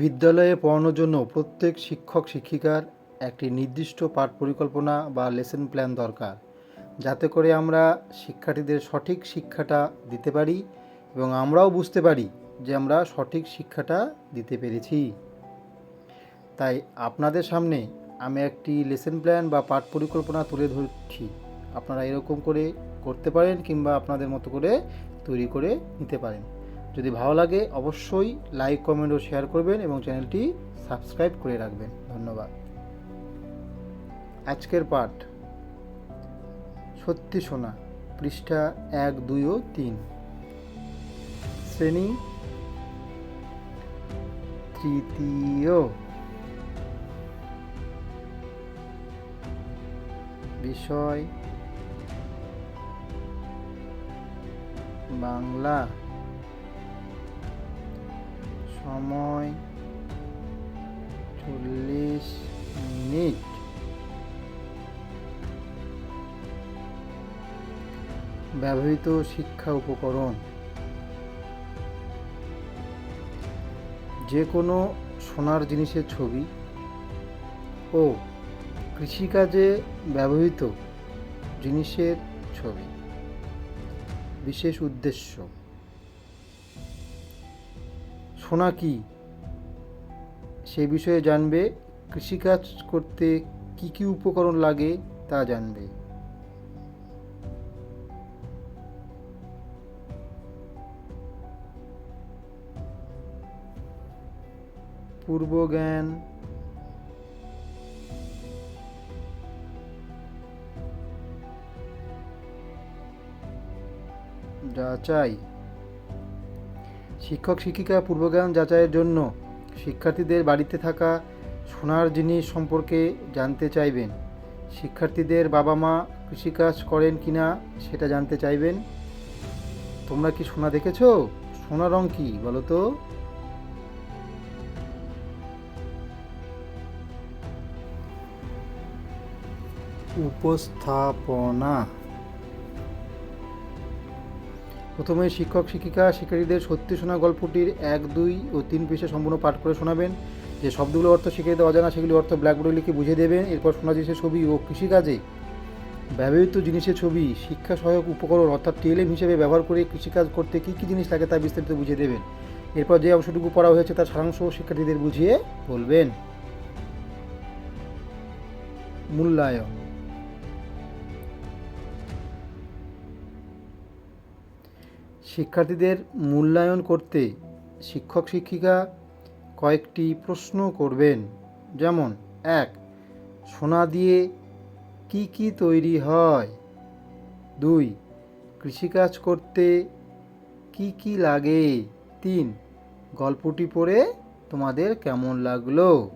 বিদ্যালয়ে পড়ানোর জন্য প্রত্যেক শিক্ষক শিক্ষিকার একটি নির্দিষ্ট পাঠ পরিকল্পনা বা লেসন প্ল্যান দরকার। যাতে করে আমরা শিক্ষার্থীদের সঠিক শিক্ষাটা দিতে পারি এবং আমরাও বুঝতে পারি যে আমরা সঠিক শিক্ষাটা দিতে পেরেছি। তাই আপনাদের সামনে আমি একটি লেসন প্ল্যান বা পাঠ পরিকল্পনা তুলে ধরছি। আপনারা এরকম করে করতে পারেন কিংবা আপনাদের মতো করে তৈরি করে নিতে পারেন। যদি ভালো লাগে, অবশ্যই লাইক কমেন্ট ও শেয়ার করবেন এবং চ্যানেলটি সাবস্ক্রাইব করে রাখবেন। ধন্যবাদ। আজকের পাঠ। সত্যি শোনা, পৃষ্ঠা এক, দুই ও তিন। শ্রেণি তৃতীয়। বিষয় বাংলা। সময় চল্লিশ মিনিট। ব্যবহৃত শিক্ষা উপকরণ। যে কোনো সোনার জিনিসের ছবি ও কৃষিকাজে ব্যবহৃত জিনিসের ছবি। বিশেষ উদ্দেশ্য। সোনা কি? সে বিষয়ে জানবে কৃষিকাজ করতে কি কি উপকরণ লাগে তা জানবে। পূর্বজ্ঞান যাচাই শিক্ষক, শিক্ষিকা, পূর্বজ্ঞান যাচাইয়ের জন্য শিক্ষার্থীদের বাড়িতে থাকা সোনার জিনিস সম্পর্কে জানতে চাইবেন। শিক্ষার্থীদের বাবা মা কৃষিকাজ করেন কি না সেটা জানতে চাইবেন। তোমরা কি সোনা দেখেছ? সোনা রং কি বলো তো? উপস্থাপনা প্রথমে শিক্ষক, শিক্ষিকা, শিক্ষার্থীদের সত্যি শোনা গল্পটির এক, দুই ও তিন পৃষ্ঠা সম্পূর্ণ পাঠ করে শোনাবেন। যে শব্দগুলো অর্থ শিক্ষার্থীদের অজানা সেগুলি অর্থ ব্ল্যাকবোর্ডে লিখে বুঝিয়ে দেবেন। এরপর শোনা জিনিসের ছবি ও কৃষিকাজে। ব্যবহৃত জিনিসের ছবি শিক্ষা সহায়ক উপকরণ অর্থাৎ টিএলএম হিসেবে ব্যবহার করে কৃষিকাজ করতে কী কী জিনিস লাগে তা বিস্তারিত বুঝিয়ে দেবেন। এরপর যে অংশটুকু পড়া হয়েছে তার সারাংশ শিক্ষার্থীদের বুঝিয়ে বলবেন। মূল্যায়ন। শিক্ষার্থীদের মূল্যায়ন করতে শিক্ষক শিক্ষিকা কয়েকটি প্রশ্ন করবেন। যেমন, এক, সোনা দিয়ে কি কি তৈরি হয়? দুই, কৃষিকাজ করতে কি কি লাগে? তিন, গল্পটি পড়ে তোমাদের কেমন লাগল?